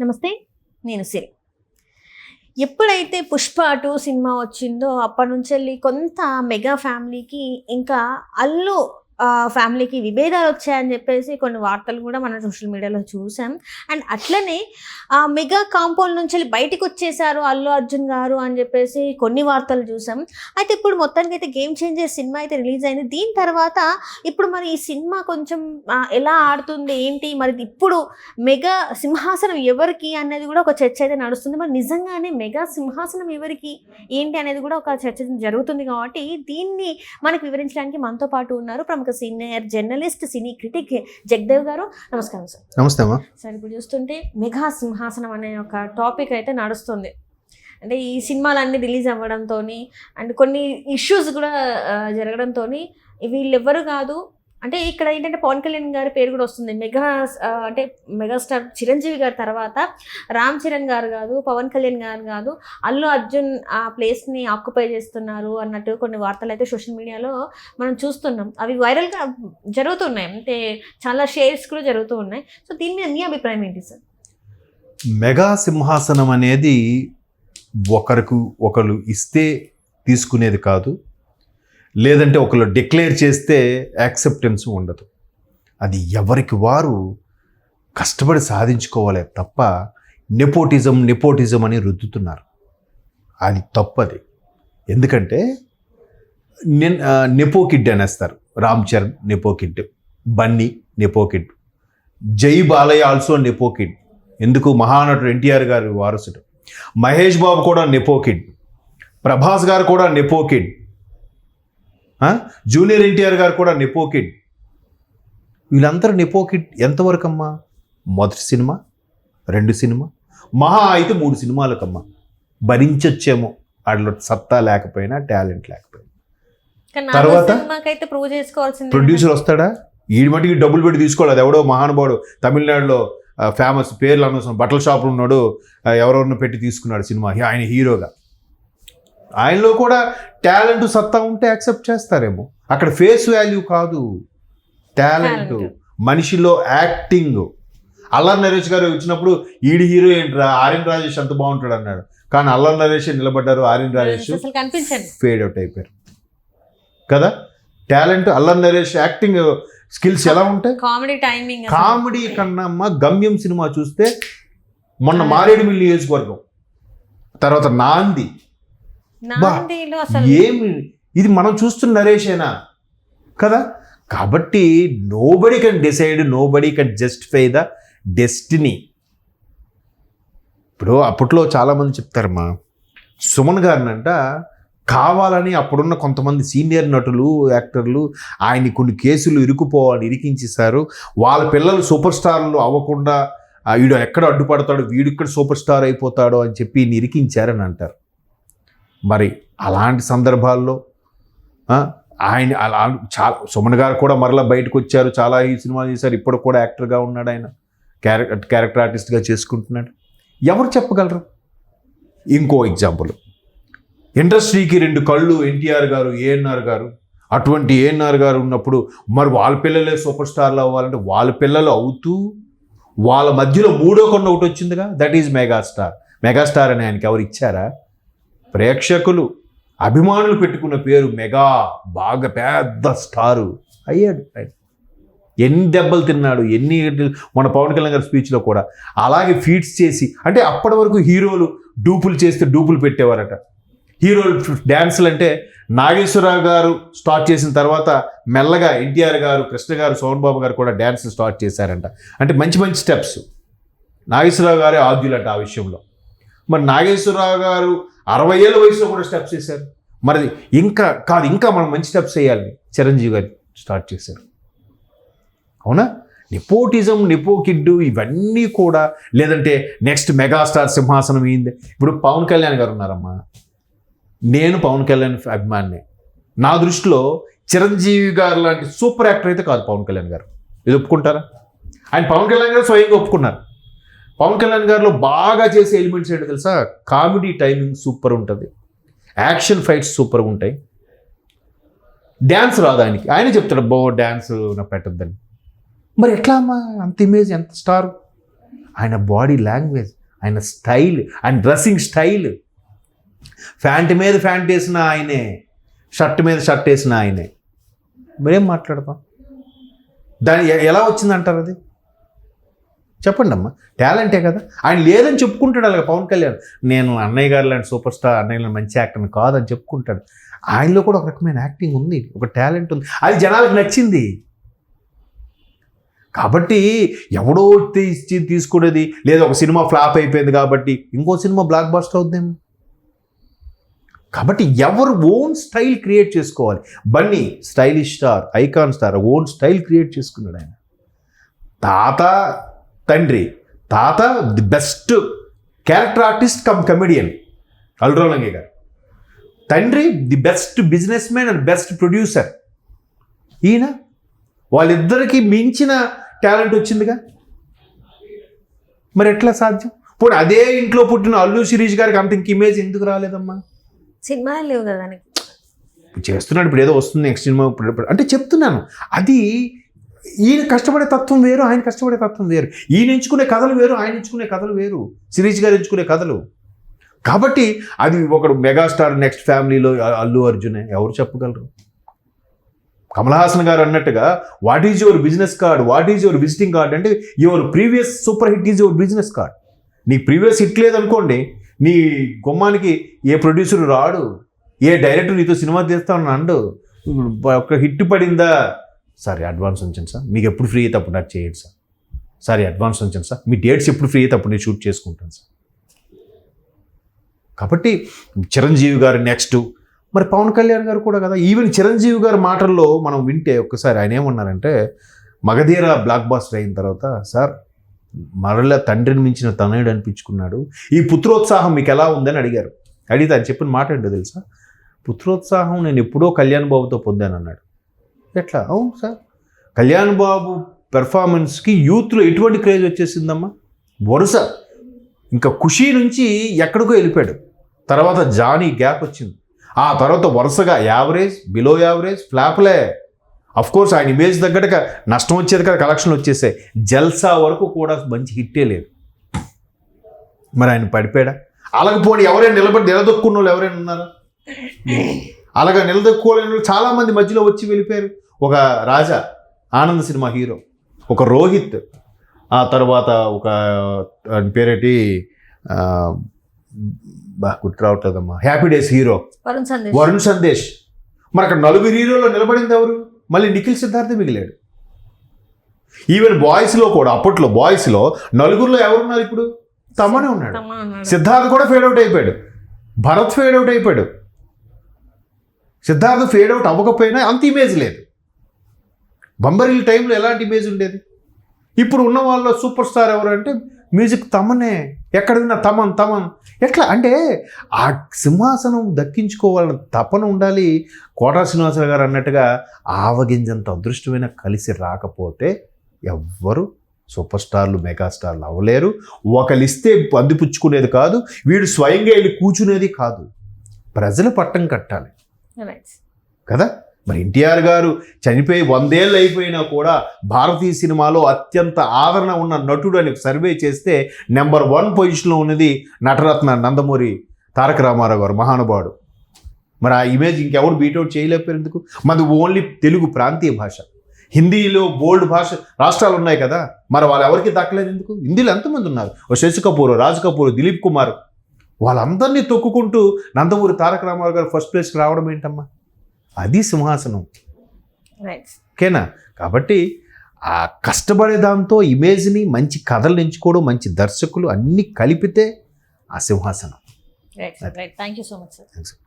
నమస్తే. నేను సిరి. ఎప్పుడైతే పుష్ప టూ సినిమా వచ్చిందో అప్పటి నుంచి వెళ్ళి కొంత మెగా ఫ్యామిలీకి ఇంకా అల్లు ఫ్యామిలీకి విభేదాలు వచ్చాయని చెప్పేసి కొన్ని వార్తలు కూడా మనం సోషల్ మీడియాలో చూసాం. అండ్ అట్లనే ఆ మెగా కాంపౌండ్ నుంచి వెళ్ళి బయటకు వచ్చేసారు అల్లు అర్జున్ గారు అని చెప్పేసి కొన్ని వార్తలు చూసాం. అయితే ఇప్పుడు మొత్తానికి అయితే గేమ్ చేంజర్ సినిమా అయితే రిలీజ్ అయింది. దీని తర్వాత ఇప్పుడు మరి ఈ సినిమా కొంచెం ఎలా ఆడుతుంది ఏంటి మరి ఇప్పుడు మెగా సింహాసనం ఎవరికి అనేది కూడా ఒక చర్చ అయితే నడుస్తుంది. మరి నిజంగానే మెగా సింహాసనం ఎవరికి ఏంటి అనేది కూడా ఒక చర్చ జరుగుతుంది కాబట్టి దీన్ని మనకు వివరించడానికి మనతో పాటు ఉన్నారు ప్రముఖ senior journalist cine critic Jagadev garu. నమస్కారం సార్. నమస్తే సార్ ఇప్పుడు చూస్తుంటే మెగా సింహాసనం అనే ఒక టాపిక్ అయితే నడుస్తుంది. అంటే ఈ సినిమాలన్నీ రిలీజ్ అవ్వడంతో అండ్ కొన్ని ఇష్యూస్ కూడా జరగడంతో వీళ్ళెవ్వరు కాదు అంటే ఇక్కడ ఏంటంటే పవన్ కళ్యాణ్ గారి పేరు కూడా వస్తుంది. మెగా అంటే మెగాస్టార్ చిరంజీవి గారి తర్వాత రామ్ చరణ్ గారు కాదు పవన్ కళ్యాణ్ గారు కాదు అల్లు అర్జున్ ఆ ప్లేస్ని ఆక్యుపై చేస్తున్నారు అన్నట్టు కొన్ని వార్తలు అయితే సోషల్ మీడియాలో మనం చూస్తున్నాం. అవి వైరల్గా జరుగుతున్నాయి. అంటే చాలా షేర్స్ కూడా జరుగుతూ ఉన్నాయి. సో దీని మీద మీ అభిప్రాయం ఏంటి సార్ మెగా సింహాసనం అనేది ఒకరికి ఒకరు ఇస్తే తీసుకునేది కాదు. లేదంటే ఒకరు డిక్లేర్ చేస్తే యాక్సెప్టెన్స్ ఉండదు. అది ఎవరికి వారు కష్టపడి సాధించుకోవాలి తప్ప నెపోటిజం నెపోటిజం అని రుద్దుతున్నారు. అది తప్పది. ఎందుకంటే నెన్ నెపో కిడ్ అనేస్తారు. Ram Charan nepo kid Bunny nepo kid జై బాలయ్య ఆల్సో నెపో కిడ్. ఎందుకు? మహానటుడు ఎన్టీఆర్ గారి వారసుడు. మహేష్ బాబు కూడా నెపో కిడ్. ప్రభాస్ గారు కూడా nepo kid. Junior NTR garu కూడా నెపో కిడ్ వీళ్ళందరూ నెపో కిడ్ ఎంతవరకు అమ్మా మొదటి సినిమా? రెండు సినిమా? మహా అయితే మూడు సినిమాలకమ్మా. భరించొచ్చేమో. వాటిలో సత్తా లేకపోయినా టాలెంట్ లేకపోయినా. తర్వాత? ప్రొడ్యూసర్ వస్తాడా? ఈడి మటుకి డబ్బులు పెట్టి తీసుకోవాలి. అది ఎవడో మహానుభావుడు. తమిళనాడులో ఫేమస్ పేర్లు అనవసరం. బట్టల షాపులు ఉన్నాడు. ఎవరెవరినో పెట్టి తీసుకున్నాడు సినిమా. ఆయన హీరోగా. ఆయనలో కూడా టాలెంట్ సత్తా ఉంటే యాక్సెప్ట్ చేస్తారేమో. అక్కడ ఫేస్ వాల్యూ కాదు. టాలెంట్. మనిషిలో యాక్టింగ్. అల్లరి నరేష్ గారు వచ్చినప్పుడు ఈడి హీరో ఏంట్రా? ఆర్యన్ రాజేష్ అంత బాగుంటాడు అన్నాడు. కానీ అల్లరి నరేష్ నిలబడ్డారు ఆర్యన్ రాజేష్. ఫేడ్ అవుట్ అయిపోయారు. కదా? Talent Allari Naresh acting skills ఎలా ఉంటాయి? కామెడీ టైమింగ్ కామెడీ కన్నా గమ్యం సినిమా చూస్తే మొన్న మారేడుమిల్లి నియోజకవర్గం తర్వాత నాంది ఏమి? ఇది మనం చూస్తున్న నరేషేనా కదా? కాబట్టి nobody can decide nobody can justify the destiny ఇప్పుడు అప్పట్లో చాలామంది చెప్తారమ్మా. సుమన్ గారినంట కావాలని అప్పుడున్న కొంతమంది సీనియర్ నటులు యాక్టర్లు ఆయన్ని కొన్ని కేసులు ఇరుకుపోవాలని ఇరికించేశారు. వాళ్ళ పిల్లలు సూపర్ స్టార్లు అవ్వకుండా వీడు ఎక్కడ అడ్డుపడతాడు వీడు ఇక్కడ సూపర్ స్టార్ అయిపోతాడో అని చెప్పి ఇరికించారని అంటారు. మరి అలాంటి సందర్భాల్లో ఆయన అలా చాలా సుమన్ గారు కూడా మరలా బయటకు వచ్చారు. చాలా ఈ సినిమాలు చేశారు. ఇప్పుడు కూడా యాక్టర్గా ఉన్నాడు ఆయన. క్యారెక్టర్ క్యారెక్టర్ ఆర్టిస్ట్గా చేసుకుంటున్నాడు. ఎవరు చెప్పగలరు? ఇంకో ఎగ్జాంపుల్. ఇండస్ట్రీకి రెండు కళ్ళు ఎన్టీఆర్ గారు ఏఎన్ఆర్ గారు. అటువంటి ఏఎన్ఆర్ గారు ఉన్నప్పుడు మరి వాళ్ళ పిల్లలే సూపర్ స్టార్లు అవ్వాలంటే వాళ్ళ పిల్లలు అవుతూ వాళ్ళ మధ్యలో మూడో కొండ ఒకటి వచ్చిందిగా. దట్ ఈజ్ మెగాస్టార్ మెగాస్టార్ అని ఆయనకి ఎవరు ఇచ్చారా? ప్రేక్షకులు అభిమానులు పెట్టుకున్న పేరు మెగా బాగా పెద్ద స్టారు. అయ్యాడు ఆయన. ఎన్ని దెబ్బలు తిన్నాడు ఎన్ని మన పవన్ కళ్యాణ్ గారి స్పీచ్లో కూడా. అలాగే ఫీట్స్ చేసి అంటే అప్పటి వరకు హీరోలు డూపులు చేస్తే డూపులు పెట్టేవారట. హీరోలు డ్యాన్సులు అంటే నాగేశ్వరరావు గారు స్టార్ట్ చేసిన తర్వాత మెల్లగా ఎన్టీఆర్ గారు కృష్ణ గారు సోహన్ బాబు గారు కూడా డ్యాన్స్ స్టార్ట్ చేశారంట. అంటే మంచి మంచి స్టెప్స్. నాగేశ్వరరావు గారే ఆద్యులట ఆ విషయంలో. మరి నాగేశ్వరరావు గారు అరవై ఏళ్ళ వయసులో కూడా స్టెప్స్ చేశారు మరి ఇంకా కాదు ఇంకా మనం మంచి స్టెప్స్ వేయాలి. చిరంజీవి గారు స్టార్ట్ చేశారు. అవునా? నిపోటిజం నిపో కిడ్డు ఇవన్నీ కూడా లేదంటే నెక్స్ట్ మెగాస్టార్ సింహాసనం ఏంది? ఇప్పుడు పవన్ కళ్యాణ్ గారు ఉన్నారమ్మా. నేను పవన్ కళ్యాణ్ అభిమాని నా దృష్టిలో చిరంజీవి గారు లాంటి సూపర్ యాక్టర్ అయితే కాదు పవన్ కళ్యాణ్ గారు. ఇది ఒప్పుకుంటారా? ఆయన పవన్ కళ్యాణ్ గారు స్వయంగా ఒప్పుకున్నారు. పవన్ కళ్యాణ్ గారిలో బాగా చేసే ఎలిమెంట్స్ ఏంటో తెలుసా? కామెడీ టైమింగ్ సూపర్ ఉంటుంది. యాక్షన్ ఫైట్స్ సూపర్గా ఉంటాయి. డ్యాన్స్ రాదు ఆయనకి. ఆయన చెప్తాడు బో డ్యాన్స్ నాకు పెట్టద్దని. మరి ఎట్లా అమ్మా? అంత ఇమేజ్ ఎంత స్టార్ ఆయన బాడీ లాంగ్వేజ్ ఆయన స్టైల్ ఆయన డ్రెస్సింగ్ స్టైల్ ఫ్యాంట్ మీద ఫ్యాంట్ వేసిన ఆయనే షర్ట్ మీద షర్ట్ వేసిన ఆయనే. మరేం మాట్లాడతాం? దాని ఎలా వచ్చిందంటారు అది? చెప్పండి అమ్మా టాలెంటే కదా. ఆయన లేదని చెప్పుకుంటాడు అలాగే పవన్ కళ్యాణ్. నేను అన్నయ్య గారు లాంటి సూపర్ స్టార్ అన్నయ్య లాంటి మంచి యాక్టర్ని కాదని చెప్పుకుంటాడు. ఆయనలో కూడా ఒక రకమైన యాక్టింగ్ ఉంది ఒక టాలెంట్ ఉంది. అది జనాలకు నచ్చింది. కాబట్టి ఎవడో తీసి తీసుకునేది లేదా ఒక సినిమా ఫ్లాప్ అయిపోయింది కాబట్టి ఇంకో సినిమా బ్లాక్ బాస్టర్ అవుద్దేమో? కాబట్టి ఎవరు ఓన్ స్టైల్ క్రియేట్ చేసుకోవాలి. Bunny stylish star icon star own style create చేసుకున్నాడు ఆయన. తాత తండ్రి తాత the best character artist cum comedian. అల్రోలంగే garu. తండ్రి the best businessman and best producer. ఈయన వాళ్ళిద్దరికీ మించిన టాలెంట్ వచ్చిందిగా? మరి ఎట్లా సాధ్యం? పోనీ అదే ఇంట్లో పుట్టిన అల్లు శిరీష్ గారికి అంత ఇంక ఇమేజ్ ఎందుకు రాలేదమ్మా? సినిమాలు లేవు కదా చేస్తున్నాడు ఇప్పుడు ఏదో వస్తుంది నెక్స్ట్ సినిమా అంటే చెప్తున్నాను. అది ఈయన కష్టపడే తత్వం వేరు ఆయన కష్టపడే తత్వం వేరు. ఈయన ఎంచుకునే కథలు వేరు ఆయన ఎంచుకునే కథలు వేరు. శిరీష్ గారు ఎంచుకునే కథలు. కాబట్టి అది ఒకడు మెగాస్టార్ నెక్స్ట్ ఫ్యామిలీలో అల్లు అర్జునే. ఎవరు చెప్పగలరు? కమల్ హాసన్ గారు అన్నట్టుగా what is your business card? What is your visiting card? అంటే your previous super hit is your business card. నీ ప్రీవియస్ హిట్ లేదనుకోండి నీ గుమ్మానికి ఏ ప్రొడ్యూసర్ రాడు? ఏ డైరెక్టర్ నీతో సినిమా తీస్తా అన్నాడు ఒక హిట్ పడిందా? సార్ అడ్వాన్స్ ఉంచండి సార్. మీకు ఎప్పుడు ఫ్రీ అయితే అప్పుడు నాకు చేయండి సార్. సరే అడ్వాన్స్ ఉంచండి సార్. మీ డేట్స్ ఎప్పుడు ఫ్రీ అయితే అప్పుడు నేను షూట్ చేసుకుంటాను సార్. కాబట్టి చిరంజీవి గారు నెక్స్ట్. మరి పవన్ కళ్యాణ్ గారు కూడా కదా. ఈవెన్ చిరంజీవి గారి మాటల్లో మనం వింటే ఒక్కసారి ఆయన ఏమన్నారంటే మగధీర బ్లాక్ బాస్టర్ అయిన తర్వాత సార్ మరల తండ్రిని మించిన తనయుడు అనిపించుకున్నాడు. ఈ పుత్రోత్సాహం మీకు ఎలా ఉందని అడిగారు. అడిగితే ఆయన చెప్పిన మాట ఏంటో తెలుసా? పుత్రోత్సాహం నేను ఎప్పుడో కళ్యాణ్ బాబుతో పొందాను అన్నాడు ఎట్లా? అవును సార్. కళ్యాణ్ బాబు పెర్ఫార్మెన్స్కి యూత్లో ఎటువంటి క్రేజ్ వచ్చేసిందమ్మా? వరుస. ఇంకా ఖుషీ నుంచి ఎక్కడికో వెళ్ళిపోయాడు. తర్వాత జానీ గ్యాప్ వచ్చింది. ఆ తర్వాత వరుసగా యావరేజ్ బిలో యావరేజ్ ఫ్లాప్లే అఫ్ కోర్స్ ఆయన ఇమేజ్ తగ్గట్టుగా నష్టం వచ్చేది కదా కలెక్షన్లు వచ్చేసాయి. జల్సా వరకు కూడా మంచి హిట్టే లేదు. మరి ఆయన పడిపోయాడా? అలాగపోని ఎవరైనా నిలబడి నిలదొక్కున్న వాళ్ళు ఎవరైనా ఉన్నారా? అలాగా నిలదొక్కుకోలేని వాళ్ళు చాలా మంది మధ్యలో వచ్చి వెళ్ళిపోయారు. ఒక రాజా ఆనంద్ సినిమా హీరో ఒక రోహిత్ ఆ తర్వాత ఒక పేరేటి బా గుర్తు రావట్లేదమ్మా. Happy days hero. Varun Sandesh. Varun Sandesh. మరి అక్కడ నలుగురు హీరోలో నిలబడింది ఎవరు? మళ్ళీ నిఖిల్ సిద్ధార్థ మిగిలాడు. ఈవెన్ బాయ్స్లో కూడా అప్పట్లో బాయ్స్లో నలుగురిలో ఎవరున్నారు ఇప్పుడు? తమనే ఉన్నాడు. సిద్ధార్థ్ కూడా ఫేడ్ అవుట్ అయిపోయాడు. భరత్ ఫేడ్ అవుట్ అయిపోయాడు. సిద్ధార్థ్ ఫేడ్ అవుట్ అవ్వకపోయినా అంత ఇమేజ్ లేదు. బంబరిల్ టైంలో ఎలాంటి ఇమేజ్ ఉండేది? ఇప్పుడు ఉన్న వాళ్ళలో సూపర్ స్టార్ ఎవరు అంటే మ్యూజిక్ తమనే. ఎక్కడ విన్నా తమన్ తమన్. ఎట్లా? అంటే ఆ సింహాసనం దక్కించుకోవాలన్న తపన ఉండాలి. కోటా శ్రీనివాసరావు గారు అన్నట్టుగా ఆవగింజంత అదృష్టమైన కలిసి రాకపోతే ఎవ్వరు సూపర్ స్టార్లు మెగాస్టార్లు అవ్వలేరు. ఒకలిస్తే అందిపుచ్చుకునేది కాదు. వీడు స్వయంగా వెళ్ళి కూర్చునేది కాదు. ప్రజలు పట్టం కట్టాలి. కదా? మరి ఎన్టీఆర్ గారు చనిపోయి వందేళ్ళు అయిపోయినా కూడా భారతీయ సినిమాలో అత్యంత ఆదరణ ఉన్న నటుడు అని సర్వే చేస్తే నెంబర్ వన్ పొజిషన్లో ఉన్నది నటరత్న నందమూరి తారక రామారావు గారు మహానుభావుడు. మరి ఆ ఇమేజ్ ఇంకెవరు బీటౌట్ చేయలేకపోయారు ఎందుకు? ఓన్లీ తెలుగు ప్రాంతీయ భాష. హిందీలో బోల్డ్ భాష రాష్ట్రాలు ఉన్నాయి కదా మరి వాళ్ళు ఎవరికి దక్కలేదు ఎందుకు? హిందీలో ఎంతమంది ఉన్నారు? ఓ శశి కపూర్ రాజ్ కపూర్ దిలీప్ కుమార్. వాళ్ళందరినీ తొక్కుకుంటూ నందమూరి తారక రామారావు గారు ఫస్ట్ ప్లేస్కి రావడం ఏంటమ్మా? అది సింహాసనం. ఓకేనా కాబట్టి ఆ కష్టపడే దాంతో ఇమేజ్ని మంచి కథలు ఎంచుకోవడం మంచి దర్శకులు అన్నీ కలిపితే ఆ సింహాసనం you so much, sir. Thanks.